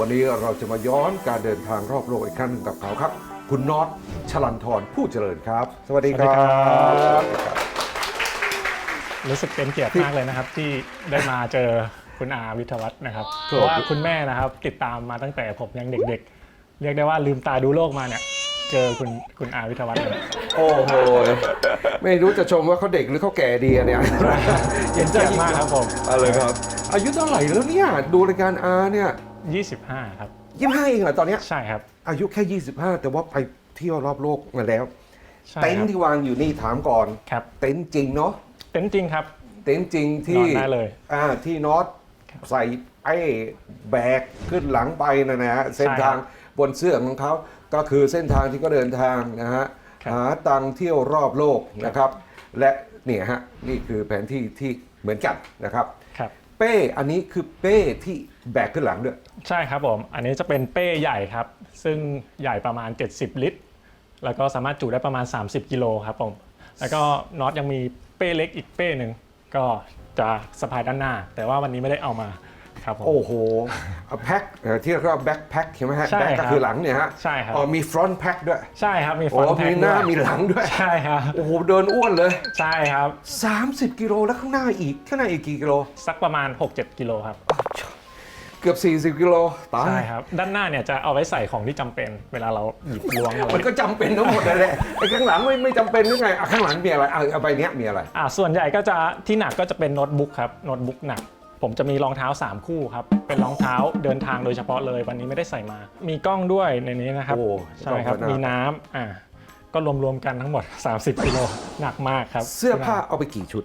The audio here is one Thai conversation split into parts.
วันนี้เราจะมาย้อนการเดินทางรอบโลกอีกครั้งหนึ่งกับเขาครับ คุณน็อตชลันทรผู้เจริญครับ สวัสดีครัสวัสดีครับบรู้สึกเป็นเกียรติมากเลยนะครับ ที่ได้มาเจอคุณอาวิทยาวัฒน์นะครับครับเพราะว่าคุณแม่นะครับ ติดตามมาตั้งแต่ผมยังเด็ก ๆ เรียกได้ว่าลืมตาดูโลกมาเนี่ยเจอคุณคุณอาวิทยาวัฒน์เลยโอ้โหไม่รู้จะชมว่าเขาเด็กหรือเขาแก่ดีอะเนี่ยเป็นเกียรติมากครับผมอะไรครับ อายุเท่าไหร่แล้วเนี่ยดูรายการอาเนี่ย 25 ครับ ยี่ห้าเองเหรอตอนเนี้ยใช่ครับอายุแค่ 25 แต่ว่าไปเที่ยวรอบโลกมาแล้ว ใช่เต็นครัท์บที่วางอยู่นี่ถามก่อน ครับเต็นท์จริงเนาะเต็นท์จริงครับ เต็นท์จริงนที่อนได้เลยอ่าที่น็อตใส่ไอ้แบกขึ้นหลังไปนะนะฮะเส้นทางบนเสื้อของเขาก็คือเส้นทางที่เขาเดินทางนะฮะครับ หาตังค์เที่ยวรอบโลกนะครับ และเนี่ยฮะนี่คือแผนที่ที่เหมือนกันนะครับ ครับ เป้ อันนี้คือเป้ที่แบกขึ้นหลังด้วย ใช่ครับผม อันนี้จะเป็นเป้ใหญ่ครับ ซึ่งใหญ่ประมาณ 70 ลิตร แล้วก็สามารถจุได้ประมาณ 30 กิโลครับผม แล้วก็น็อตยังมีเป้เล็กอีกเป้หนึ่ง ก็จะสะพายด้านหน้า แต่ว่าวันนี้ไม่ได้เอามา ครับผม โอ้โหแพ็คที่เรียกว่าแบ็คแพ็คใช่ไหมฮะใช่แบ็คครัก็บคือหลังเนี่ยฮะใช่ครับ อ๋อมีฟรอนต์แพ็คด้วยใช่ครับมีฟโอ้อนต์แพ็มีคหน้าด้วยมีหลังด้วยใช่ครับโอ้โหเดินอ้วนเลย ใช่ครับ 30 กิโลแล้วข้างหน้าอีกข้างหน้าอีกกี่กิโลสักประมาณ 6-7 กิโลครับ เกือบ 40 กิโลตายใช่ครับ ด้านหน้าเนี่ยจะเอาไว้ใส่ของที่จำเป็น เวลาเราหยิบล้วงอะไรมันก็จำเป็นทั้งหมดเลยแหละไอ้ข้างหลังไม่ไม่จำเป็นหรือไงอะข้างหลังมีอะไรอะเอาใบเนี้ยมีอะไร อ่าส่วนใหญ่ก็จะที่หนักก็จะเป็นโน้ตบุ๊กครับ โน้ตบุ๊กหนัก ผมจะมีรองเท้า 3 คู่ครับ เป็นรองเท้าเดินทางโดยเฉพาะเลย วันนี้ไม่ได้ใส่มา มีกล้องด้วยในนี้นะครับ โอ้ใช่ครับ กล้องก็หนัก มีน้ำอ่าก็รวมๆกันทั้งหมด 30กิโลหนักมากครับ เสื้อผ้าเอาไปกี่ชุด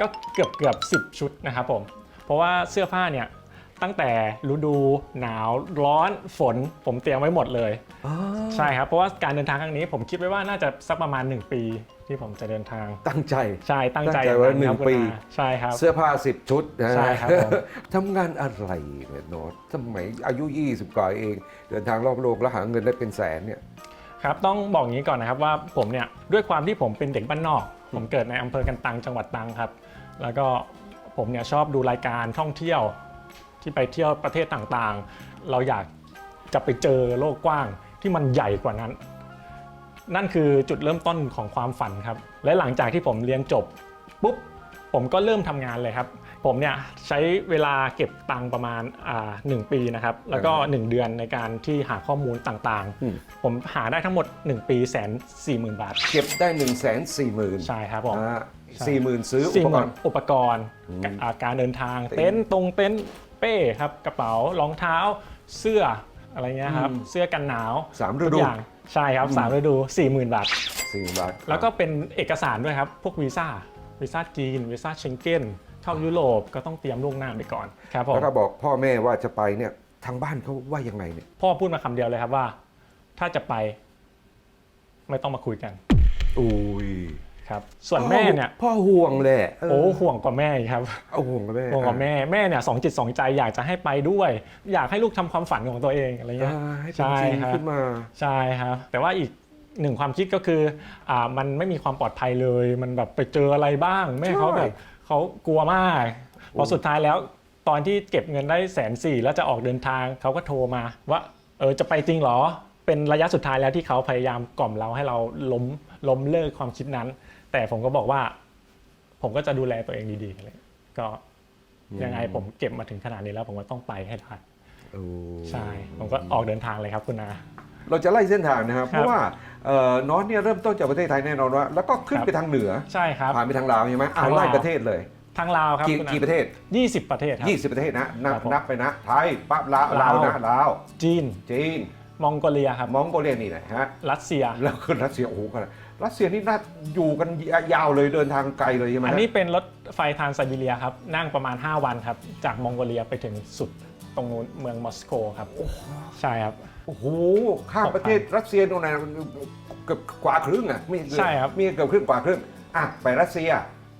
ก็เกือบเกือบสิบชุดนะครับผม เพราะว่าเสื้อผ้าเนี่ย ตั้งแต่ฤดูหนาวร้อนฝนผมเตรียมไว้หมดเลย ใช่ครับเพราะว่าการเดินทางครั้งนี้ผมคิดไว้ว่าน่าจะสักประมาณ 1 ปีที่ผมจะเดินทาง ตั้งใจ ใช่ตั้งใจตั้งใจไว้อย่าหนึ่งครับคุณปี อาใช่ครับ เสื้อผ้า 10 ชุดนะฮะใช่ครับผม ทำงานอะไรเนี่ยโน้ตทำไมอายุ 20 กว่าเอง เดินทางรอบโลกแล้วหาเงินได้เป็นแสนเนี่ย ครับต้องบอกอย่างนี้ก่อนนะครับว่าผมเนี่ยด้วยความที่ผมเป็นเด็กบ้านนอก ผมเกิดในอำเภอกันตังจังหวัดตรังครับ แล้วก็ผมเนี่ยชอบดูรายการท่องเที่ยว ที่ไปเที่ยวประเทศต่างๆ เราอยากจะไปเจอโลกกว้างที่มันใหญ่กว่านั้น นั่นคือจุดเริ่มต้นของความฝันครับ และหลังจากที่ผมเรียนจบปุ๊บผมก็เริ่มทำงานเลยครับ ผมเนี่ยใช้เวลาเก็บตังค์ประมาณอ่าหนึ่งปีนะครับ แล้วก็ 1 เดือนในการที่หาข้อมูลต่างอืม ๆ ผมหาได้ทั้งหมด 1 ปีแสนสี่หมื่นบาท เก็บได้1นึ่งแสนสี่หมื่นใช่ครับผม สี่หมื่นซื้ออุสี่ปหกมื่รนณ์ อุปกรณ์อ่าการเดินทางเต็นท์เต็นท์ตรงเต็นท์ เป้ครับกระเป๋ารองเท้าเสื้ออะไรเงี้ยครับอืมเสื้อกันหนาวสามฤทุกดูอย่างใช่ครับสามฤดูสี่หมื่นบาท สี่บาทแล้วก็เป็นเอกสารด้วยครับ พวกวีซ่าวีซ่าจีนวีซ่าเชงเก้นเข้ายุโรปก็ต้องเตรียมล่วงหน้าไปก่อนครับผม แล้วถ้าบอกพ่อแม่ว่าจะไปเนี่ยทางบ้านเขาว่ายังไงเนี่ยพ่อพูดมาคำเดียวเลยครับว่า ถ้าจะไป ไม่ต้องมาคุยกัน อุ้ย ครับส่วนแม่เนี่ยพ่อห่วงแหละเโอ้ห่วงกว่าแม่อีกครับเอาห่วงกับแม่ห่วงกว่าแม่แม่เนี่ยสองจิตสองใจอยากจะให้ไปด้วย อยากให้ลูกทำความฝันของตัวเองอะไรเงี้ยอ่าให้เป็นใช่จริงครับขึ้นมาใช่ครับแต่ว่าอีกหนึ่งความคิดก็คืออ่ามันไม่มีความปลอดภัยเลย มันแบบไปเจออะไรบ้าง แม่เขาแบบเขากลัวมากพอสุดท้ายแล้วตอนที่เก็บเงินได้แสนสี่แล้วจะออกเดินทางเขาก็โทรมา ว่าเออจะไปจริงเหรอเป็นระยะสุดท้ายแล้วที่เขาพยายามกล่อมเราให้เราล้มล้มเลิกความคิดนั้น แต่ผมก็บอกว่า ผมก็จะดูแลตัวเองดีๆเลยก็ยังไงผมเก็บมาถึงขนาดนี้แล้ว ผมก็ต้องไปให้ได้โอ้ใช่ ผมก็ออกเดินทางเลยครับคุณอาเราจะไล่เส้นทางนะครับครับเพราะว่าเอ่อน้องเนี่ยเริ่มต้นจากประเทศไทยแน่นอนว่าแล้วก็ขึ้นครับไปทางเหนือใช่ครับผ่านไปทางลาวใช่ไหมอ่าทางไล่ลาวประเทศเลยทางลาวครับกี่คุณอากี่ประเทศ 20 ประเทศครับ 20 ประเทศนะนับครับผมนับไปนะไทยปั๊บลาวลาลาววนะลาวจีนจีนมองโกเลียครับมองโกเลียนี่แหละฮะรัสเซียแล้วก็รัสเซียโอ้โหกัน รัสเซียนี่น่าอยู่กันยาวเลยเดินทางไกลเลยใช่ไหมอันฮะนี้เป็นรถไฟทรานไซบีเรียครับ นั่งประมาณ 5 วันครับ จากมองโกเลียไปถึงสุดตรงนู้นเมืองมอสโกครับ ใช่ครับ โอ้โห ข้ามประเทศรัสเซียโน่นนะเกือบกว่าครึ่งอะมีใช่ครับ มีเกือบครึ่งกว่าครึ่งอะไปรัสเซีย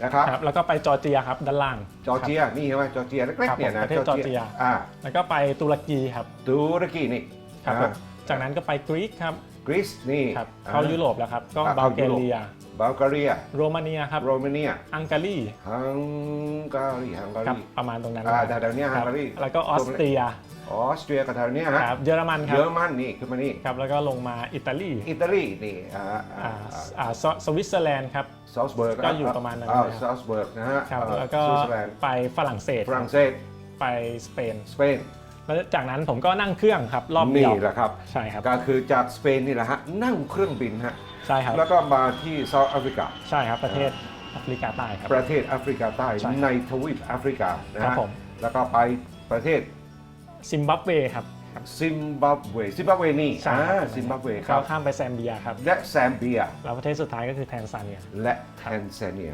นะครับครับแล้วก็ไปจอร์เจียครับด้านล่างจอร์เจียนี่ใช่ไหมจอร์เจียเล็กครัๆบเนี่ยนะประเทศจอร์เจียอ่าแล้วก็ไปตุรกีครับตุรกีนี่ครับอ่าผมจากนั้นก็ไปกรีซครับ กรีซนี่ครับเข้ายุโรปแล้วครับ ก็อ่าบัเข้าลแกยุโรปเรีย บัลแกเรีย โรมาเนียครับ โรมาเนียอังการี ฮังการี ฮังกาครับรีประมาณตรงนั้นอ่าครับแถวๆเนี้ยครับฮังการีแล้วก็ออสเตรียออสเตรียกับแถวเนี้ยฮะ ครับเยอรมันครัเยบอรมันนี่ขึ้นมานี่ ครับแล้วก็ลงมาอิตาลีอิตาลีนี่อ่าอ่าอ่าสสวิตเซอร์แลนด์ครับ ซาลซเบิร์กก็อยู่ประมาณนั้นอ่เลยครับ ซาลซเบิร์กนะฮะครับอ่าแล้วก็สวิตเซอร์แลนด์ไปฝรั่งเศสฝรั่งเศส ไปสเปน สเปน แล้วจากนั้นผมก็นั่งเครื่องครับรอบเดีนี่ยวแหละครับใช่ครับก็คือจากสเปนนี่แหละฮะนั่งเครื่องบินฮะใช่ครับแล้วก็มาที่เซาท์แอฟริกาใช่ครับประเทศแอฟริกาใต้ครับประเทศแอฟริกาใต้ใช่ในทวีปแอฟริกานะครัฮะบผมแล้วก็ไปประเทศซิมบับเวครับซิมบับเวซิมบับเวนี่ใช่อ่าครับซิมบับเวคก็รับข้ามไปแซมเบียครับ และแซมเบีย แล้วประเทศสุดท้ายก็คือแทนซาเนีย และแทนซาเนีย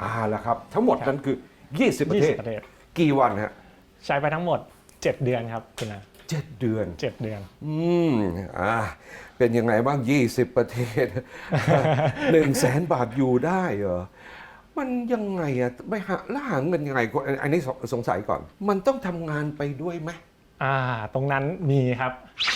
อ่าละครับ ทั้งหมดนั้นคือ20ประเทศ20 ประเทศ กี่วันฮะ ใช้ไปทั้งหมด 7เดือนครับคุณนะเจ็ดเดือน เจ็ดเดือน อืมอ่าเป็นยังไงบ้าง 20 ประเทศ หนึ่งแสนบาทอยู่ได้เหรอ มันยังไงอะไม่หาล่าหาเงินยังไงก่อนอันนี้สสงสัยก่อน มันต้องทำงานไปด้วยไหมอ่า ตรงนั้นมีครับ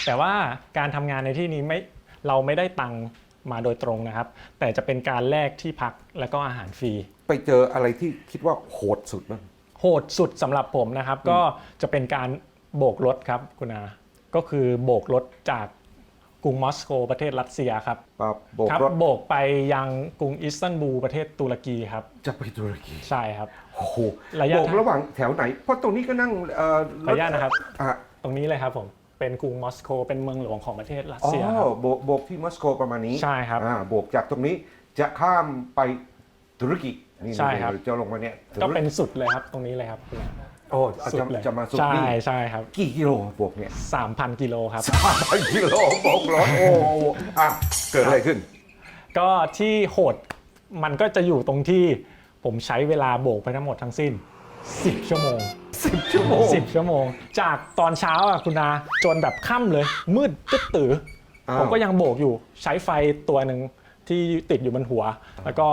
แต่ว่าการทำงานในที่นี้ไม่เราไม่ได้ตังค์มาโดยตรงนะครับ แต่จะเป็นการแลกที่พักและก็อาหารฟรี ไปเจออะไรที่คิดว่าโหดสุดบ้าง โหดสุดสำหรับผมนะครับ ก็จะเป็นการโบกรถครับคุณอาก็คือโบกรถจากกรุงมอสโกประเทศรัสเซียครับปาโบกครับรถโบกไปยังกรุงอิสตันบูลประเทศตุรกีครับจะไปตุรกีใช่ครับ โอ้โหระยะ โบกระหว่างแถวไหน เพราะตรงนี้ก็นั่งเอ่อขออนุญาตนะครับ อะตรงนี้เลยครับผมเป็นกรุงมอสโกเป็นเมืองหลวงของประเทศรัสอ๋อเซียครับ โบกโบกที่มอสโกประมาณนี้ใช่ครับ อ่าโบกจากตรงนี้จะข้ามไป ตุรกีนี่ใช่ครับจะลงมาเนี่ยก็เป็นสุดเลยครับตรงนี้เลยครับคุณอาโอ้สุดจะเลยจะมาสุดใช่นี่ใช่ครับกี่กิโลโบกเนี่ย3,000กิโลครับ สามพันกิโลโบกรถโอ้โหอะเกิดอะไรขึ้น ก็ที่โหดมันก็จะอยู่ตรงที่ผมใช้เวลาโบกไปทั้งหมดทั้งสิ้น 10 ชั่วโมง10ชั่วโมง10 ชั่วโมง จากตอนเช้าอะคุณอาจนแบบค่ำเลย มืดตึ๊ดตืออ้าวผมก็ยังโบกอยู่ใช้ไฟตัวหนึ่งที่ติดอยู่บนหัว แล้วก็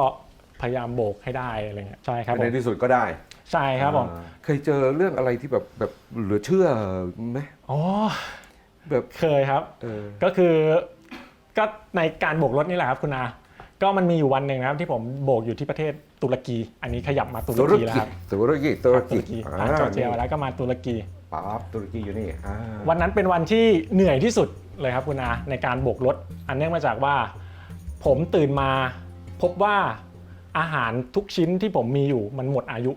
พยายามโบกให้ได้อะไรเงี้ยใช่ครับผในมที่สุดก็ได้ใช่ครับผมอ่าเคยเจอเรื่องอะไรที่แบบแบบเหลือเชื่อไหมอ๋อแบบเคยครับ เออก็คือก็ในการโบกรถนี่แหละครับคุณอา ก็มันมีอยู่วันหนึ่งนะครับที่ผมโบกอยู่ที่ประเทศตุรกี อันนี้ขยับมาตุรตุรกีกีแล้วครับตุรกีตุรตุกีรกีผ่านจอร์เจียมาแล้วก็มาตุรกี ปั๊บตุรกีอยู่นี่อ่าวันนั้นเป็นวันที่เหนื่อยที่สุดเลยครับคุณอาในการโบกรถ อันเนื่องมาจากว่า ผมตื่นมาพบว่า อาหารทุกชิ้นที่ผมมีอยู่มันหมดอายุ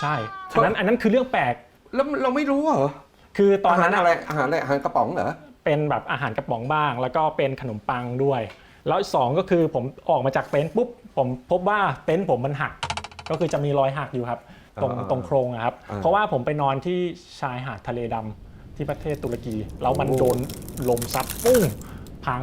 ใช่อันนั้นอันนั้นคือเรื่องแปลก แล้วเราไม่รู้เหรอ คือตอนอาหารนั้นอะอะไรอาหารอะไรอาหารกระป๋องเหรอ เป็นแบบอาหารกระป๋องบ้าง แล้วก็เป็นขนมปังด้วย แล้วสองก็คือผมออกมาจากเต็นท์ปุ๊บผมพบว่าเต็นท์ผมมันหัก ก็คือจะมีรอยหักอยู่ครับ ตรงอ่าตรงโครงอะครับ อ่าเพราะว่าผมไปนอนที่ชายหาดทะเลดำที่ประเทศตุรกี แล้วมันโอ้ โดนลมซัดปุ้งพัง